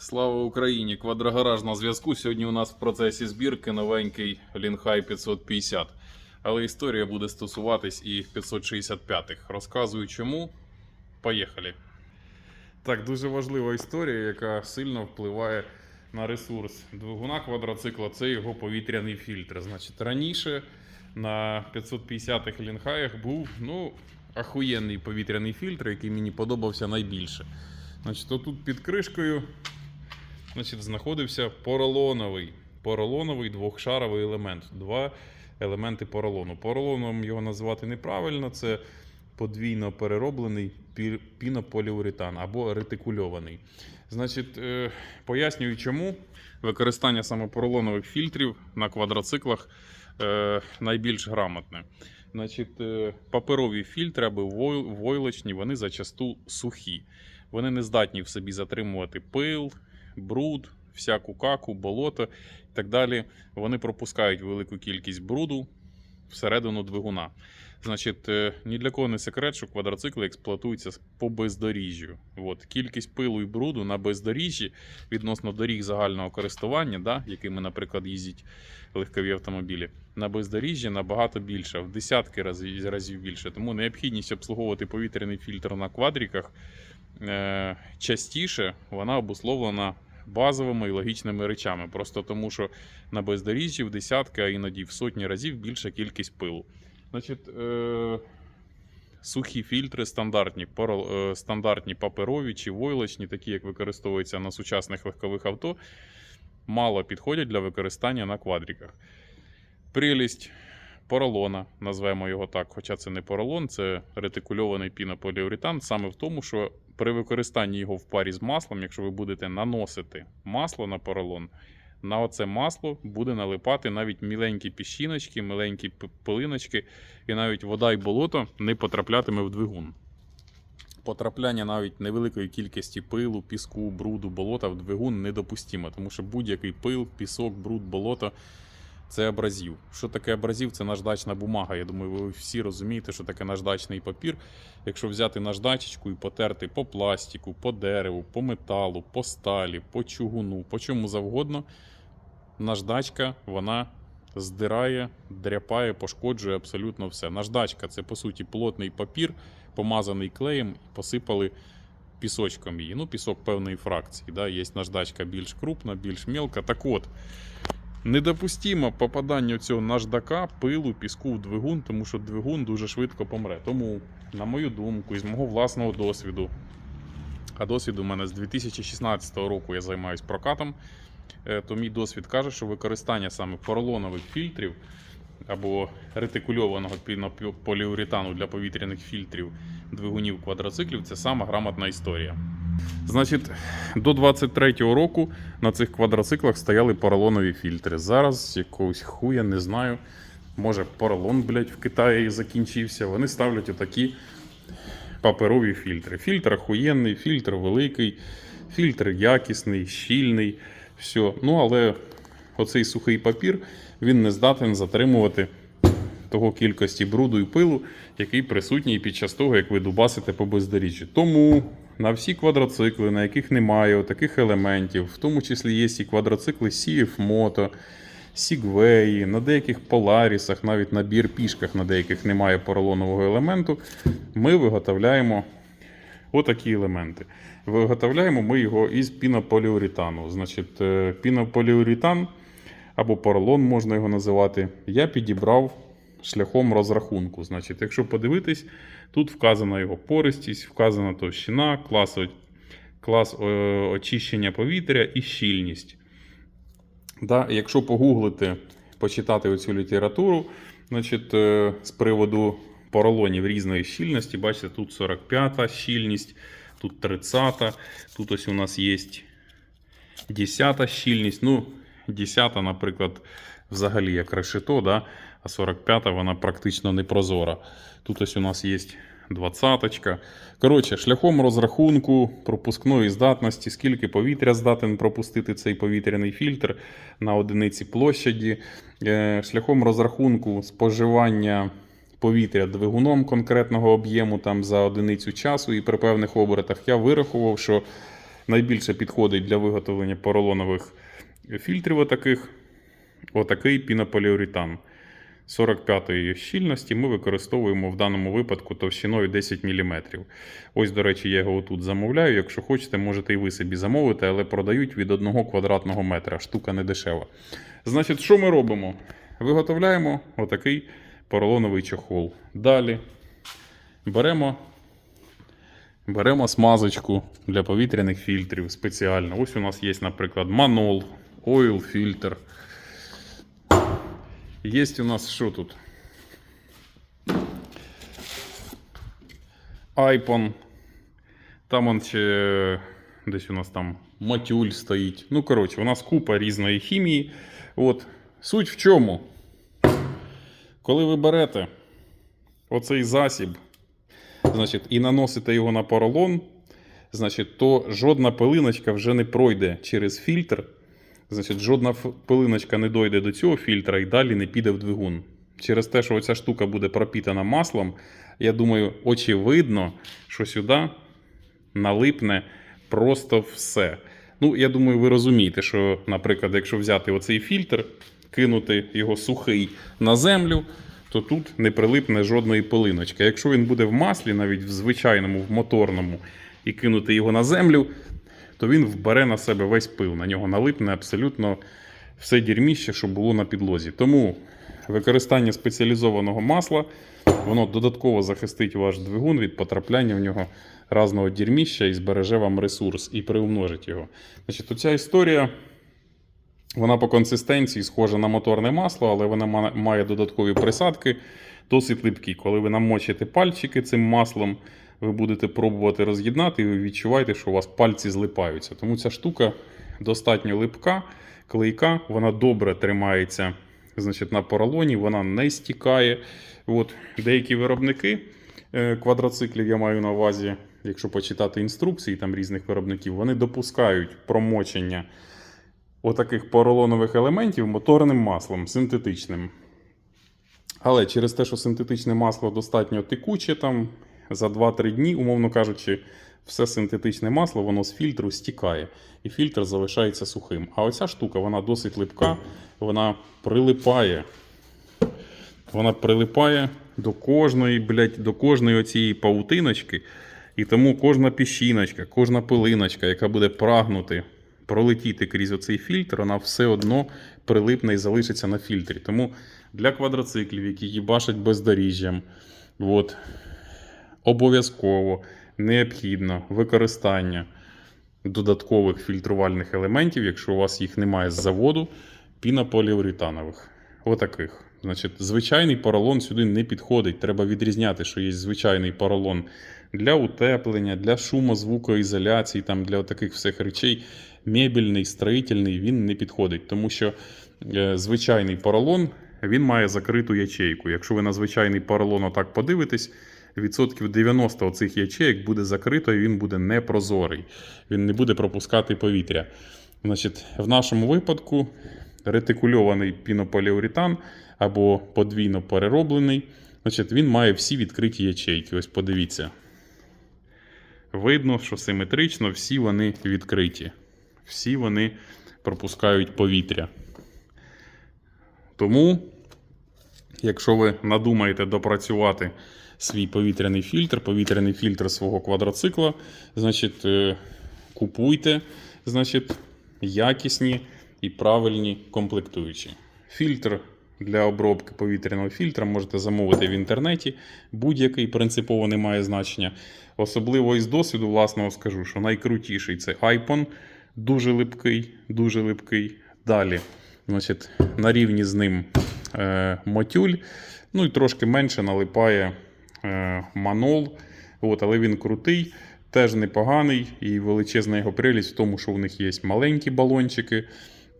Слава Україні! Квадрогараж на зв'язку. Сьогодні у нас в процесі збірки новенький Лінхай 550. Але історія буде стосуватись і 565-х. Розказую чому. Поїхали. Так, дуже важлива історія, яка сильно впливає на ресурс двигуна квадроцикла. Це його повітряний фільтр. Значить, раніше на 550-х лінхаях був ну, ахуєнний повітряний фільтр, який мені подобався найбільше. Значить, отут під кришкою значить, знаходився поролоновий, поролоновий двохшаровий елемент. Два елементи поролону. Поролоном його називати неправильно, це подвійно перероблений пі- пінополіуретан або ретикульований. Значить, е, пояснюю, чому використання саме поролонових фільтрів на квадроциклах е, найбільш грамотне. Значить, е, паперові фільтри або войлочні, вони зачасту сухі. Вони не здатні в собі затримувати пил, бруд, всяку каку, болото і так далі. Вони пропускають велику кількість бруду всередину двигуна. Значить, е, ні для кого не секрет, що квадроцикли експлуатуються по бездоріжжю. От, кількість пилу і бруду на бездоріжжі відносно доріг загального користування, да, якими, наприклад, їздять легкові автомобілі, на бездоріжжі набагато більше, в десятки разів, разів більше. Тому необхідність обслуговувати повітряний фільтр на квадріках е, частіше вона обусловлена базовими і логічними речами. Просто тому, що на бездоріжжі в десятки, а іноді в сотні разів більша кількість пилу. Значить, е, сухі фільтри стандартні, е, стандартні паперові чи войлочні, такі як використовуються на сучасних легкових авто, мало підходять для використання на квадріках. Прелість поролона, назвемо його так, хоча це не поролон, це ретикульований пінополіуретан, саме в тому, що при використанні його в парі з маслом, якщо ви будете наносити масло на поролон, на оце масло буде налипати навіть міленькі піщиночки, миленькі пилиночки, і навіть вода і болото не потраплятиме в двигун. Потрапляння навіть невеликої кількості пилу, піску, бруду, болота в двигун недопустимо, тому що будь-який пил, пісок, бруд, болото це абразив. Що таке абразив? Це наждачна бумага. Я думаю, ви всі розумієте, що таке наждачний папір. Якщо взяти наждачечку і потерти по пластику, по дереву, по металу, по сталі, по чугуну, по чому завгодно, наждачка вона здирає, дряпає, пошкоджує абсолютно все. Наждачка це по суті плотний папір, помазаний клеєм і посипали пісочком її. Ну, пісок певної фракції. Да? Є наждачка більш крупна, більш мелка. Так от. Недопустимо попадання цього наждака, пилу, піску в двигун, тому що двигун дуже швидко помре. Тому, на мою думку, із мого власного досвіду, а досвід у мене з 2016 року я займаюся прокатом, е, то мій досвід каже, що використання саме поролонових фільтрів або ретикульованого пінополіуретану для повітряних фільтрів двигунів квадроциклів це сама грамотна історія. Значить, до 23-го року на цих квадроциклах стояли поролонові фільтри. Зараз якогось хуя не знаю. Може, поролон, блядь, в Китаї закінчився. Вони ставлять отакі паперові фільтри. Фільтр охуєнний, фільтр великий, фільтр якісний, щільний. Все. Ну, але оцей сухий папір він не здатен затримувати того кількості бруду і пилу, який присутній під час того, як ви дубасите по бездоріжжі. Тому на всі квадроцикли, на яких немає таких елементів, в тому числі є і квадроцикли CF Moto, Сігвеї, на деяких Поларісах, навіть на бір-пішках, на деяких немає поролонового елементу, ми виготовляємо отакі елементи. Виготовляємо ми його із пінополіуретану. Значить, е, пінополіуретан або поролон можна його називати, я підібрав шляхом розрахунку. Значить, якщо подивитись, тут вказана його пористість, вказана товщина, клас, клас е, очищення повітря і щільність. Да, якщо погуглити, почитати оцю літературу, значить, е, з приводу поролонів різної щільності, бачите, тут 45-та щільність, тут 30-та, тут ось у нас є 10-та щільність. Ну, 10, наприклад, взагалі як решето, да? а 45-та вона практично не прозора. Тут ось у нас є 20-ка. Коротше, шляхом розрахунку пропускної здатності, скільки повітря здатен пропустити цей повітряний фільтр на одиниці площаді, е, шляхом розрахунку споживання повітря двигуном конкретного об'єму там за одиницю часу і при певних обертах, я вирахував, що найбільше підходить для виготовлення поролонових фільтрів отаких. Отакий пінополіуретан 45-ї щільності ми використовуємо в даному випадку товщиною 10 мм. Ось, до речі, я його тут замовляю. Якщо хочете, можете і ви собі замовити, але продають від 1 квадратного метра. Штука не дешева. Значить, що ми робимо? Виготовляємо отакий поролоновий чохол. Далі беремо, беремо смазочку для повітряних фільтрів спеціально. Ось у нас є, наприклад, манол, ойл фільтр. Є у нас що тут? Айпон. Там он ще десь у нас там матюль стоїть. Ну, коротше, у нас купа різної хімії. От. Суть в чому? Коли ви берете оцей засіб, значить, і наносите його на поролон, значить, то жодна пилиночка вже не пройде через фільтр. Значить, жодна пилиночка не дойде до цього фільтра і далі не піде в двигун. Через те, що оця штука буде пропітана маслом, я думаю, очевидно, що сюди налипне просто все. Ну, я думаю, ви розумієте, що, наприклад, якщо взяти оцей фільтр, кинути його сухий на землю, то тут не прилипне жодної пилиночки. Якщо він буде в маслі, навіть в звичайному, в моторному, і кинути його на землю, то він вбере на себе весь пил. На нього налипне абсолютно все дірміще, що було на підлозі. Тому використання спеціалізованого масла воно додатково захистить ваш двигун від потрапляння в нього разного дірміща і збереже вам ресурс і приумножить його. Значить, оця історія. Вона по консистенції схожа на моторне масло, але вона має додаткові присадки, досить липкі. Коли ви намочите пальчики цим маслом, ви будете пробувати роз'єднати, і ви відчуваєте, що у вас пальці злипаються. Тому ця штука достатньо липка, клейка, вона добре тримається значить, на поролоні, вона не стікає. От, деякі виробники е, квадроциклів, я маю на увазі, якщо почитати інструкції там різних виробників, вони допускають промочення отаких поролонових елементів моторним маслом синтетичним. Але через те, що синтетичне масло достатньо текуче, там за 2-3 дні, умовно кажучи, все синтетичне масло воно з фільтру стікає, і фільтр залишається сухим. А оця штука вона досить липка, вона прилипає. Вона прилипає до кожної, блядь, до кожної оцієї паутиночки. І тому кожна піщиночка, кожна пилиночка, яка буде прагнути пролетіти крізь оцей фільтр, вона все одно прилипне і залишиться на фільтрі. Тому для квадроциклів, які їбашать бездоріжжям, от, обов'язково необхідно використання додаткових фільтрувальних елементів, якщо у вас їх немає з заводу, пінополіуретанових. Отаких. Значить, звичайний поролон сюди не підходить. Треба відрізняти, що є звичайний поролон для утеплення, для шумозвукоізоляції, там, для таких всіх речей. Мебільний, строїтельний він не підходить, тому що е, звичайний поролон він має закриту ячейку. Якщо ви на звичайний поролон отак подивитесь, відсотків 90 оцих ячеїк буде закрито і він буде непрозорий. Він не буде пропускати повітря. Значить, в нашому випадку ретикульований пінополіуретан або подвійно перероблений. Значить, він має всі відкриті ячейки. Ось подивіться. Видно, що симетрично всі вони відкриті. Всі вони пропускають повітря. Тому, якщо ви надумаєте допрацювати свій повітряний фільтр, повітряний фільтр свого квадроцикла, значить, е, купуйте, значить, якісні і правильні комплектуючі. Фільтр для обробки повітряного фільтра можете замовити в інтернеті. Будь-який принципово не має значення. Особливо із досвіду власного скажу, що найкрутіший це iPhone. Дуже липкий, дуже липкий. Далі, значить, на рівні з ним е, мотюль. Ну і трошки менше налипає манол. От, але він крутий, теж непоганий. І величезна його прелість в тому, що в них є маленькі балончики.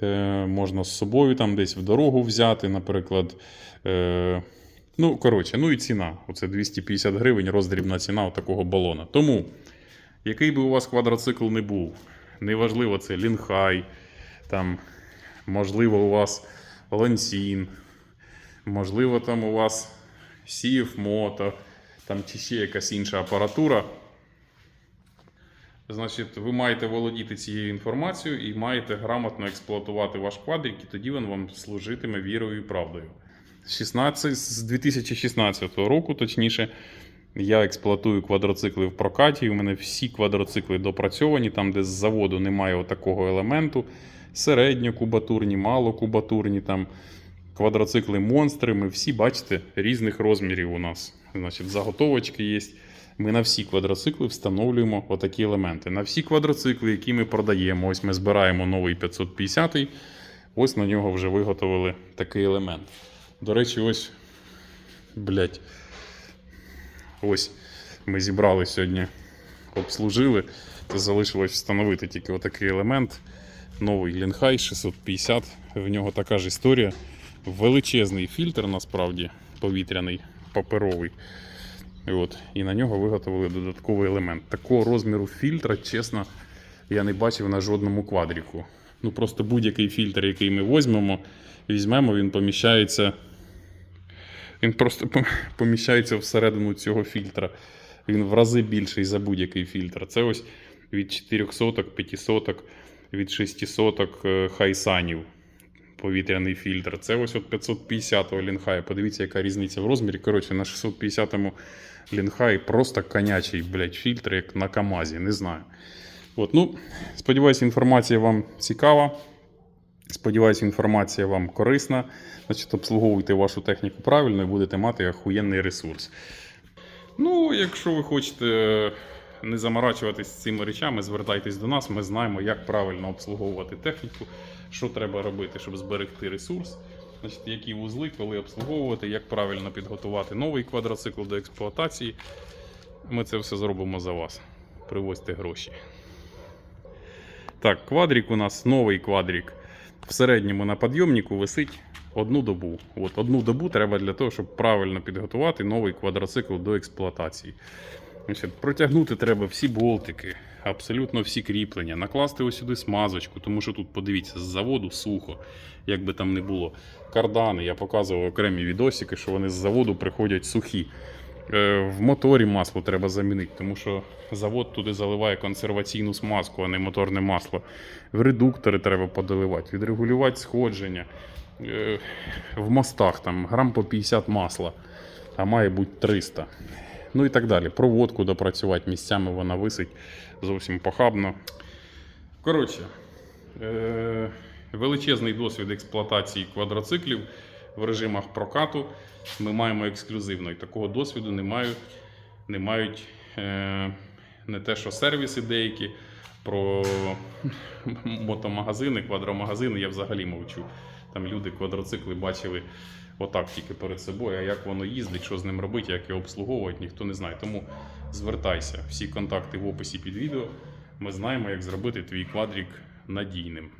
Е, можна з собою там десь в дорогу взяти, наприклад. Е, ну, коротше, ну і ціна. Оце 250 гривень роздрібна ціна от такого балона. Тому, який би у вас квадроцикл не був, неважливо, це лінхай, там, можливо, у вас лансін, можливо, там у вас CF Moto, там чи ще якась інша апаратура. Значить, ви маєте володіти цією інформацією і маєте грамотно експлуатувати ваш квадрик, і тоді він вам служитиме вірою і правдою. 16, з 2016 року, точніше, я експлуатую квадроцикли в прокаті. У мене всі квадроцикли допрацьовані, там, де з заводу немає такого елементу. Середньокубатурні, малокубатурні, там квадроцикли монстри. Ми всі, бачите, різних розмірів у нас. Значить, заготовочки є. Ми на всі квадроцикли встановлюємо отакі елементи. На всі квадроцикли, які ми продаємо, ось ми збираємо новий 550 ось на нього вже виготовили такий елемент. До речі, ось, блядь, ось ми зібрали сьогодні, обслужили. Це залишилось встановити тільки отакий елемент. Новий Лінхай 650. В нього така ж історія. Величезний фільтр, насправді, повітряний, паперовий. І От, і на нього виготовили додатковий елемент. Такого розміру фільтра, чесно, я не бачив на жодному квадріку. Ну просто будь-який фільтр, який ми візьмемо, візьмемо, він поміщається. Він просто поміщається всередину цього фільтра. Він в рази більший за будь-який фільтр. Це ось від 400, 500, від 600 е, хайсанів повітряний фільтр. Це ось от 550-го лінхая. Подивіться, яка різниця в розмірі. Коротше, на 650-му лінхай просто конячий, блядь, фільтр, як на КАМАЗі, не знаю. От, ну, сподіваюся, інформація вам цікава. Сподіваюся, інформація вам корисна. Значить, обслуговуйте вашу техніку правильно і будете мати охуєнний ресурс. Ну, якщо ви хочете е, не заморачуватись цими речами, звертайтесь до нас. Ми знаємо, як правильно обслуговувати техніку, що треба робити, щоб зберегти ресурс. Значить, які вузли, коли обслуговувати, як правильно підготувати новий квадроцикл до експлуатації. Ми це все зробимо за вас. Привозьте гроші. Так, квадрик у нас новий квадрик. В середньому на підйомнику висить одну добу. От одну добу треба для того, щоб правильно підготувати новий квадроцикл до експлуатації. Протягнути треба всі болтики, абсолютно всі кріплення, накласти ось сюди смазочку, тому що тут, подивіться, з заводу сухо, як би там не було. Кардани, я показував окремі відосики, що вони з заводу приходять сухі. Е, В моторі масло треба замінити, тому що завод туди заливає консерваційну смазку, а не моторне масло. В редуктори треба подоливати, відрегулювати сходження. Е, В мостах там грам по 50 масла, а має бути 300. Ну і так далі. Проводку допрацювати місцями вона висить зовсім похабно. Коротше, е- величезний досвід експлуатації квадроциклів в режимах прокату. Ми маємо ексклюзивно. І такого досвіду не мають, не мають е- не те, що сервіси деякі. Про мотомагазини, квадромагазини я взагалі мовчу. Там люди квадроцикли бачили отак тільки перед собою. А як воно їздить, що з ним робити, як його обслуговувати, ніхто не знає. Тому звертайся. Всі контакти в описі під відео. Ми знаємо, як зробити твій квадрик надійним.